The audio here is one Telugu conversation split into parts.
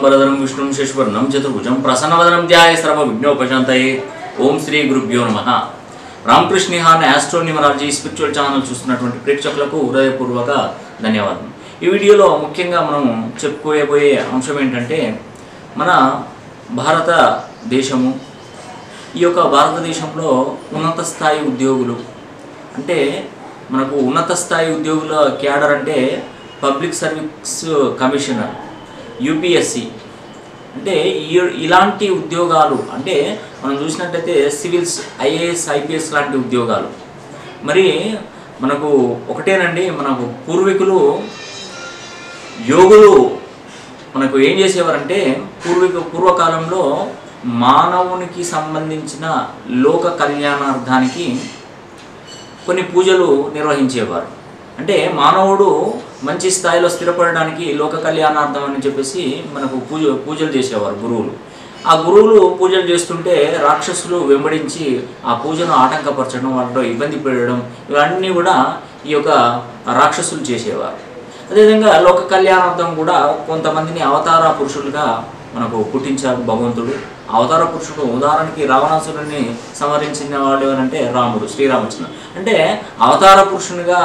శుక్లాంబరధరం విష్ణుం శశివర్ణం చతుర్భుజం ప్రసన్నవదనం ధ్యాయ సర్వ విఘ్నోపశాంతయే. ఓం శ్రీ గురుభ్యో నమ. రామకృష్ణ హాన్ ఆస్ట్రో న్యూమరాలజీ స్పిరిచువల్ ఛానల్ చూస్తున్నటువంటి ప్రేక్షకులకు హృదయపూర్వక ధన్యవాదం. ఈ వీడియోలో ముఖ్యంగా మనం చెప్పుకోబోయే అంశం ఏంటంటే మన భారతదేశము ఈ యొక్క భారతదేశంలో ఉన్నత స్థాయి ఉద్యోగులు. అంటే మనకు ఉన్నత స్థాయి ఉద్యోగుల క్యాడర్ అంటే పబ్లిక్ సర్వీస్ కమిషనర్. యూపీఎస్సి. అంటే ఈ- ఇలాంటి ఉద్యోగాలు అంటే మనం చూసినట్టయితే సివిల్స్ ఐఏఎస్ ఐపీఎస్ లాంటి ఉద్యోగాలు. మరి మనకు ఒకటేనండి మనకు పూర్వీకులు యోగులు మనకు ఏం చేసేవారంటే పూర్వీక పూర్వకాలంలో మానవునికి సంబంధించిన లోక కళ్యాణార్థానికి కొన్ని పూజలు నిర్వహించేవారు. అంటే మానవుడు మంచి స్థాయిలో స్థిరపడడానికి లోక కళ్యాణార్థం అని చెప్పేసి మనకు పూజ పూజలు చేసేవారు గురువులు. ఆ గురువులు పూజలు చేస్తుంటే రాక్షసులు వెంబడించి ఆ పూజను ఆటంకపరచడం వాళ్ళతో ఇబ్బంది పెట్టడం ఇవన్నీ కూడా ఈ యొక్క రాక్షసులు చేసేవారు. అదేవిధంగా లోక కళ్యాణార్థం కూడా కొంతమందిని అవతార పురుషులుగా మనకు పుట్టించారు భగవంతుడు. అవతార పురుషుడు ఉదాహరణకి రావణాసురుడిని సంహరించిన వాడు ఎవరంటే రాముడు శ్రీరామచంద్ర అంటే అవతార పురుషునిగా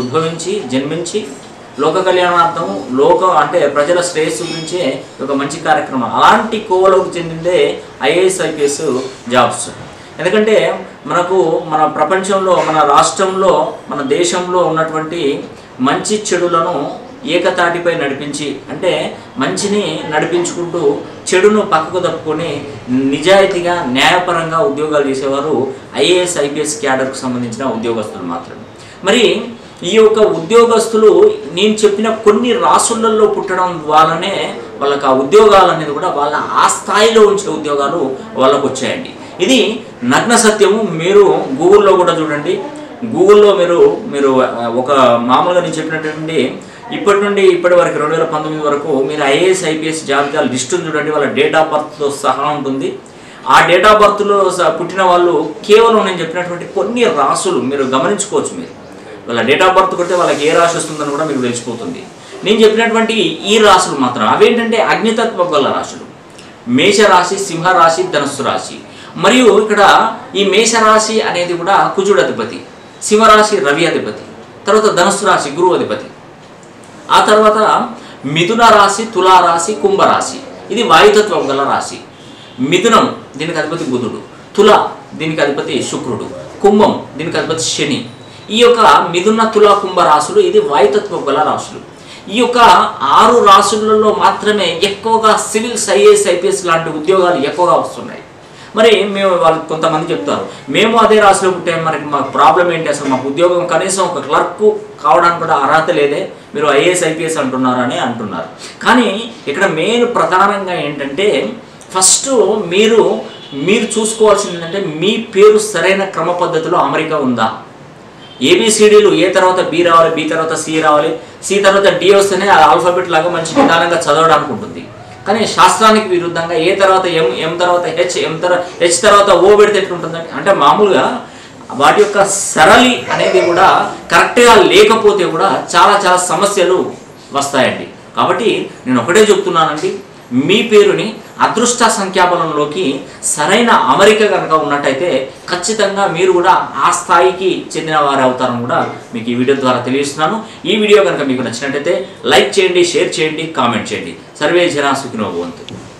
ఉద్భవించి జన్మించి లోక కళ్యాణార్థం లోక అంటే ప్రజల శ్రేయస్సు గురించే ఒక మంచి కార్యక్రమం. అలాంటి కోవలోకి చెందిందే ఐఏఎస్ ఐపీఎస్ జాబ్స్. ఎందుకంటే మనకు మన ప్రపంచంలో మన రాష్ట్రంలో మన దేశంలో ఉన్నటువంటి మంచి చెడులను ఏకతాటిపై నడిపించి అంటే మంచిని నడిపించుకుంటూ చెడును పక్కకు తప్పుకొని నిజాయితీగా న్యాయపరంగా ఉద్యోగాలు చేసేవారు ఐఏఎస్ ఐపీఎస్ క్యాడర్కు సంబంధించిన ఉద్యోగస్తులు మాత్రమే. మరి ఈ యొక్క ఉద్యోగస్తులు నేను చెప్పిన కొన్ని రాసులలో పుట్టడం వల్లనే వాళ్ళకి ఆ ఉద్యోగాలు అనేది కూడా వాళ్ళ ఆ స్థాయిలో ఉంచే ఉద్యోగాలు వాళ్ళకు వచ్చాయండి. ఇది నగ్న సత్యము. మీరు గూగుల్లో కూడా చూడండి. గూగుల్లో మీరు మీరు ఒక మామూలుగా నేను చెప్పినటువంటి ఇప్పటి నుండి ఇప్పటి వరకు రెండు వేల పంతొమ్మిది వరకు మీరు ఐఏఎస్ ఐపీఎస్ జాబితా లిస్టును చూడండి. వాళ్ళ డేట్ ఆఫ్ బర్త్తో సహా ఉంటుంది. ఆ డేట్ ఆఫ్ బర్త్లో పుట్టిన వాళ్ళు కేవలం నేను చెప్పినటువంటి కొన్ని రాసులు మీరు గమనించుకోవచ్చు మీరు. వాళ్ళ డేట్ ఆఫ్ బర్త్ కొడితే వాళ్ళకి ఏ రాశి వస్తుందని కూడా మీకు తెలిసిపోతుంది. నేను చెప్పినటువంటి ఈ రాశులు మాత్రం అవేంటంటే అగ్నితత్వ గల రాశులు. మేషరాశి సింహరాశి ధనుస్సు రాశి. మరియు ఇక్కడ ఈ మేషరాశి అనేది కూడా కుజుడు అధిపతి సింహరాశి రవి అధిపతి తర్వాత ధనుస్సు రాశి గురువు అధిపతి. ఆ తర్వాత మిథున రాశి తులారాశి కుంభరాశి ఇది వాయుతత్వం గల రాశి. మిథునం దీనికి అధిపతి బుధుడు. తుల దీనికి అధిపతి శుక్రుడు. కుంభం దీనికి అధిపతి శని. ఈ యొక్క మిథున తులా కుంభ రాశులు ఇది వాయుతత్వ గల రాశులు ఈ యొక్క ఆరు రాశులలో మాత్రమే ఎక్కువగా సివిల్స్ ఐఏఎస్ ఐపీఎస్ లాంటి ఉద్యోగాలు ఎక్కువగా వస్తున్నాయి. మరి మేము వాళ్ళు కొంతమంది చెప్తారు మేము అదే రాశిలో ఉంటే మనకి మాకు ప్రాబ్లం ఏంటి? అసలు మాకు ఉద్యోగం కనీసం ఒక క్లర్క్ కావడానికి కూడా అర్హత లేదే మీరు ఐఏఎస్ ఐపీఎస్ అంటున్నారని అంటున్నారు. కానీ ఇక్కడ మెయిన్ ప్రధానంగా ఏంటంటే ఫస్ట్ మీరు మీరు చూసుకోవాల్సింది ఏంటంటే మీ పేరు సరైన క్రమ పద్ధతిలో అమరిక ఉందా? ఏబిసిడీలు ఏ తర్వాత బి రావాలి బి తర్వాత సి రావాలి సి తర్వాత డి వస్తేనే ఆ ఆల్ఫాబెట్ లాగా మంచి నిదానంగా చదవడానికి ఉంటుంది కానీ శాస్త్రానికి విరుద్ధంగా ఏ తర్వాత ఎం ఎం తర్వాత హెచ్ ఎం తర్వాత హెచ్ తర్వాత ఓ పెడితే ఎట్లుంటుందండి అంటే మామూలుగా వాటి యొక్క సరళి అనేది కూడా కరెక్ట్గా లేకపోతే కూడా చాలా చాలా సమస్యలు వస్తాయండి. కాబట్టి నేను ఒకటే చెప్తున్నానండి మీ పేరుని అదృష్ట సంఖ్యాబలంలోకి సరైన అమరిక కనుక ఉన్నట్టయితే ఖచ్చితంగా మీరు కూడా ఆ స్థాయికి చెందిన వారు అవుతారని కూడా మీకు ఈ వీడియో ద్వారా తెలియజేస్తున్నాను. ఈ వీడియో కనుక మీకు నచ్చినట్టయితే లైక్ చేయండి షేర్ చేయండి కామెంట్ చేయండి. సర్వే జనా సుఖినోభవంతు